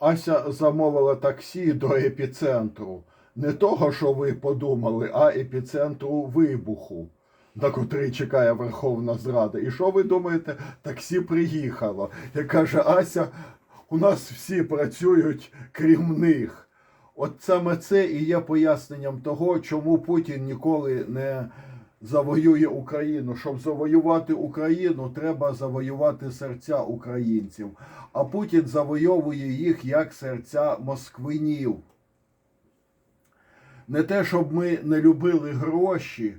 Ася замовила таксі до епіцентру. Не того, що ви подумали, а епіцентру вибуху, на котрий чекає Верховна Зрада. І що ви думаєте? Таксі приїхало. І каже, Ася, у нас всі працюють крім них. От саме це і є поясненням того, чому Путін ніколи не завоює Україну. Щоб завоювати Україну, треба завоювати серця українців. А Путін завойовує їх як серця москвинів. Не те, щоб ми не любили гроші,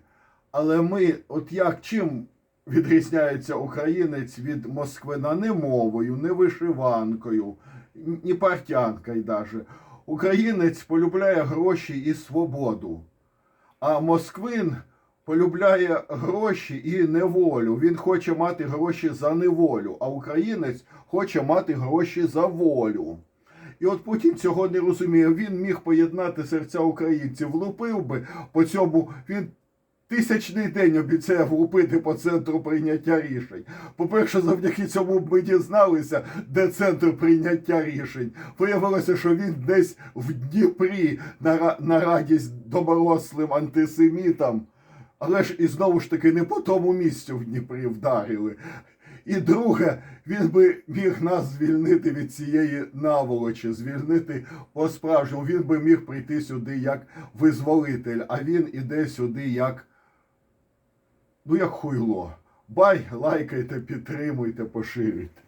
але ми, от як чим відрізняється українець від москвина не мовою, не вишиванкою, ні партянкою даже. Українець полюбляє гроші і свободу, а москвин полюбляє гроші і неволю. Він хоче мати гроші за неволю, а українець хоче мати гроші за волю. І от Путін цього не розуміє. Він міг поєднати серця українців, влупив би по цьому. Він тисячний день обіцяє влупити по центру прийняття рішень. По-перше, завдяки цьому ми дізналися, де центр прийняття рішень. Виявилося, що він десь в Дніпрі на, на радість доморослим антисемітам. Але ж і знову ж таки не по тому місцю в Дніпрі вдарили. І друге, він би міг нас звільнити від цієї наволочі, звільнити по-справжньому. Він би міг прийти сюди як визволитель, а він іде сюди як, ну як хуйло. Бай, лайкайте, підтримуйте, поширюйте.